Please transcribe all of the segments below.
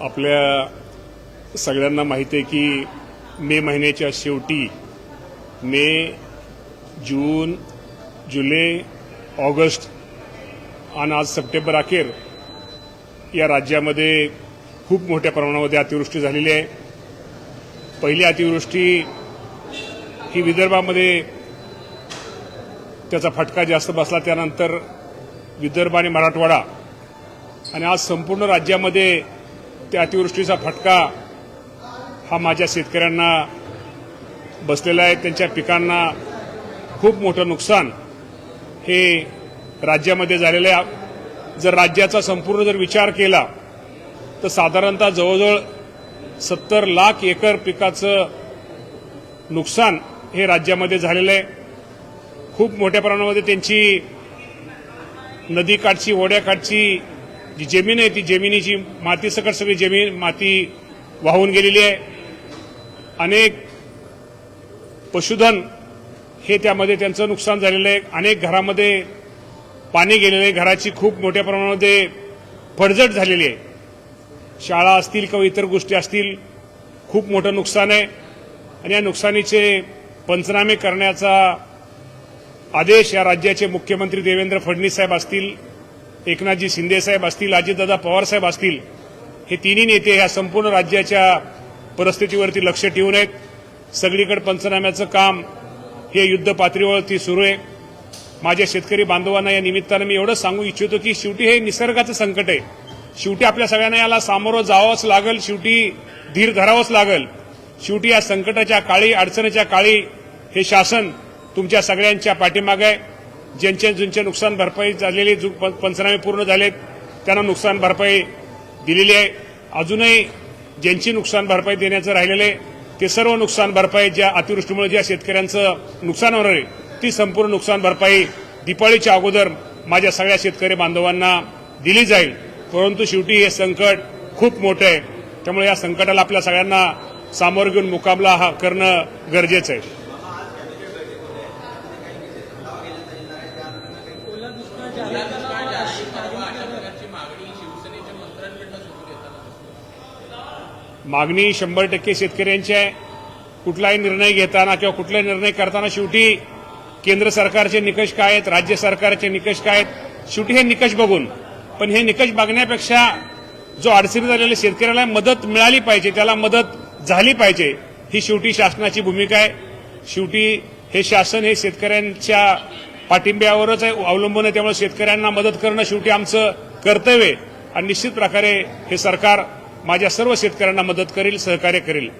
आपल्या सगळ्यांना माहिती आहे की मे महिन्याच्या शेवटी मे जून जुलै ऑगस्ट आणि आज सप्टेंबर अखेर या राज्यामध्ये खूप मोठ्या प्रमाणामध्ये अतिवृष्टी झालेली आहे. पहिली अतिवृष्टी ही विदर्भामध्ये त्याचा फटका जास्त बसला. त्यानंतर विदर्भ आणि मराठवाडा आणि आज संपूर्ण राज्यामध्ये त्या अतिवृष्टीचा फटका हा माझ्या शेतकऱ्यांना बसलेला आहे. त्यांच्या पिकांना खूप मोठं नुकसान हे राज्यामध्ये झालेलं आहे. जर राज्याचा संपूर्ण जर विचार केला तर साधारणतः जवळजवळ सत्तर लाख एकर पिकाचं नुकसान हे राज्यामध्ये झालेलं आहे. खूप मोठ्या प्रमाणामध्ये त्यांची नदीकाठची ओढ्याकाठची जी जमीन आहे ती जमिनीची मातीसकट सगळी जमीन माती वाहून गेलेली आहे. अनेक पशुधन हे त्यामध्ये त्यांचं नुकसान झालेलं आहे. अनेक घरामध्ये पाणी गेलेलं आहे. घराची खूप मोठ्या प्रमाणामध्ये फडजट झालेली आहे. शाळा असतील किंवा इतर गोष्टी असतील खूप मोठं नुकसान आहे. आणि या नुकसानीचे पंचनामे करण्याचा आदेश या राज्याचे मुख्यमंत्री देवेंद्र फडणवीस साहेब असतील. एकनाथजी शिंदेसाहेब असतील अजितदादा पवारसाहेब असतील हे तिन्ही नेते ह्या संपूर्ण राज्याच्या परिस्थितीवरती लक्ष ठेवून आहेत. सगळीकडे पंचनाम्याचं काम हे युद्ध पातळीवरती सुरू आहे. माझ्या शेतकरी बांधवांना या निमित्तानं मी एवढं सांगू इच्छितो की शेवटी हे निसर्गाचं संकट आहे. शेवटी आपल्या सगळ्यांना याला सामोरं जावंच लागल शेवटी धीर धरावंच लागल. शेवटी या संकटाच्या काळी अडचणीच्या काळी हे शासन तुमच्या सगळ्यांच्या पाठीमागे आहे. ज्यांच्या ज्यांचे नुकसान भरपाई झालेली जो प- पंचनामे पूर्ण झालेत त्यांना नुकसान भरपाई दिलेली आहे. अजूनही ज्यांची नुकसान भरपाई देण्याचं राहिलेलं आहे ते सर्व नुकसान भरपाई ज्या अतिवृष्टीमुळे ज्या शेतकऱ्यांचं नुकसान होणार आहे ती संपूर्ण नुकसान भरपाई दिपाळीच्या अगोदर माझ्या सगळ्या शेतकरी बांधवांना दिली जाईल. परंतु शेवटी हे संकट खूप मोठं आहे. त्यामुळे या संकटाला आपल्या सगळ्यांना सामोरं घेऊन मुकाबला हा करणं गरजेचं आहे. मागणी शंभर टक्के शेतकऱ्यांची आहे. कुठलाही निर्णय घेताना किंवा कुठलाही निर्णय करताना शेवटी केंद्र सरकारचे निकष काय आहेत राज्य सरकारचे निकष काय आहेत शेवटी हे निकष बघून. पण हे निकष बघण्यापेक्षा जो अडचणी झालेल्या शेतकऱ्याला मदत मिळाली पाहिजे त्याला मदत झाली पाहिजे ही शेवटी शासनाची भूमिका आहे. शेवटी हे शासन हे शेतकऱ्यांच्या पाठिंब्यावरच आहे अवलंबून आहे त्यामुळे शेतकऱ्यांना मदत करणं शेवटी आमचं कर्तव्य आहे. आणि निश्चित प्रकारे हे सरकार माझ्या सर्व शेतकऱ्यांना मदत करेल सहकार्य करेल.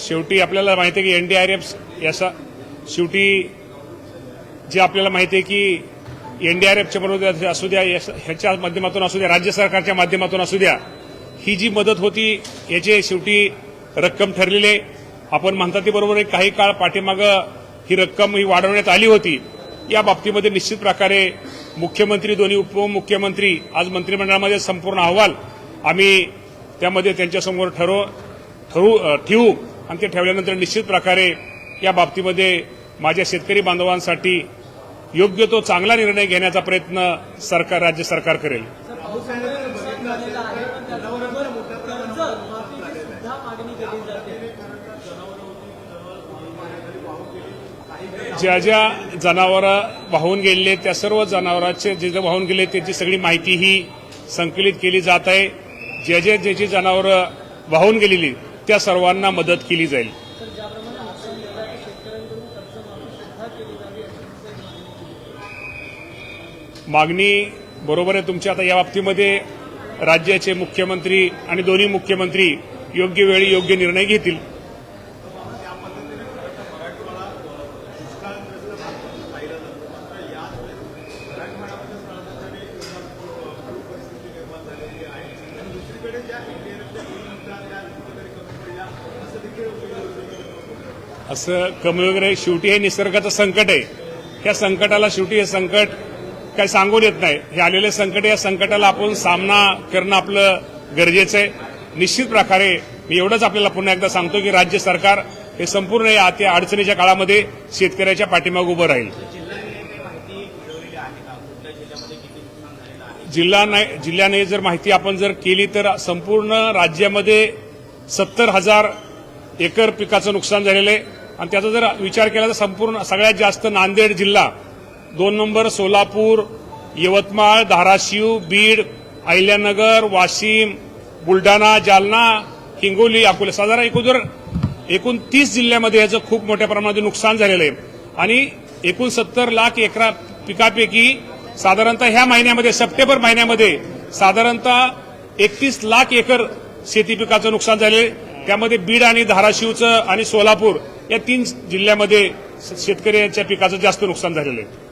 शेवटी आपल्याला माहिती आहे की एनडीआरएफ याचा शेवटी जे आपल्याला माहिती आहे की एनडीआरएफच्या बरोबर असू द्या ह्याच्या माध्यमातून असू द्या राज्य सरकारच्या माध्यमातून असू द्या ही जी मदत होती याचे शेवटी रक्कम ठरलेले. आपण म्हणता ते बरोबर काही काळ पाठीमागं ही रक्कम ही वाढवण्यात आली होती. या बाबतीमध्ये निश्चित प्रकारे मुख्यमंत्री दोन्ही उपमुख्यमंत्री आज मंत्रिमंडळामध्ये संपूर्ण अहवाल आम्ही त्यामध्ये त्यांच्यासमोर ठरव ठरवू ठेवू. आणि ते ठेवल्यानंतर निश्चित प्रकारे या बाबतीमध्ये माझ्या शेतकरी बांधवांसाठी योग्य तो चांगला निर्णय घेण्याचा प्रयत्न सरकार राज्य सरकार करेल. ज्या ज्या जनावरं वाहून गेलेले त्या सर्व जनावरांचे जे जे वाहून गेले त्याची सगळी माहिती ही संकलित केली जात आहे. ज्या जे ज्याची जनावरं वाहून गेलेली त्या सर्वांना मदत केली जाईल. मागणी बरोबर आहे तुमच्या आता या बाबतीमध्ये राज्याचे मुख्यमंत्री आणि दोन्ही मुख्यमंत्री योग्य वेळी योग्य निर्णय घेतील. असं कमी वगैरे शेवटी हे निसर्गाचं संकट आहे. त्या संकटाला शेवटी हे संकट काही सांगून येत नाही. हे आलेले संकट या संकटाला आपण सामना करणं आपलं गरजेचं आहे. निश्चित प्रकारे मी एवढंच आपल्याला पुन्हा एकदा सांगतो की राज्य सरकार हे संपूर्ण या अति अडचणीच्या काळामध्ये शेतकऱ्याच्या पाठीमागे उभं राहील. जिल्हा नाही जिल्ह्याने जर माहिती आपण जर केली तर संपूर्ण राज्यामध्ये सत्तर हजार एकर पिकाचं नुकसान झालेलं आहे. आणि त्याचा जर विचार केला तर संपूर्ण सगळ्यात जास्त नांदेड जिल्हा दोन नंबर सोलापूर यवतमाळ धाराशिव बीड अहिल्यानगर वाशिम बुलढाणा जालना हिंगोली अकोले. साधारण एकूण एकूण तीस जिल्ह्यामध्ये याचं खूप मोठ्या प्रमाणात नुकसान झालेलं आहे. आणि एकूण सत्तर लाख एकरा पिकापैकी साधारणतः ह्या महिन्यामध्ये सप्टेंबर महिन्यामध्ये साधारणतः एकतीस लाख एकर शेती पिकाचं नुकसान झाले त्यामध्ये बीड आणि धाराशिवचं आणि सोलापूर या तीन जिल्ह्यामध्ये शेतकऱ्यांच्या पिकाचं जास्त नुकसान झालेलं आहे.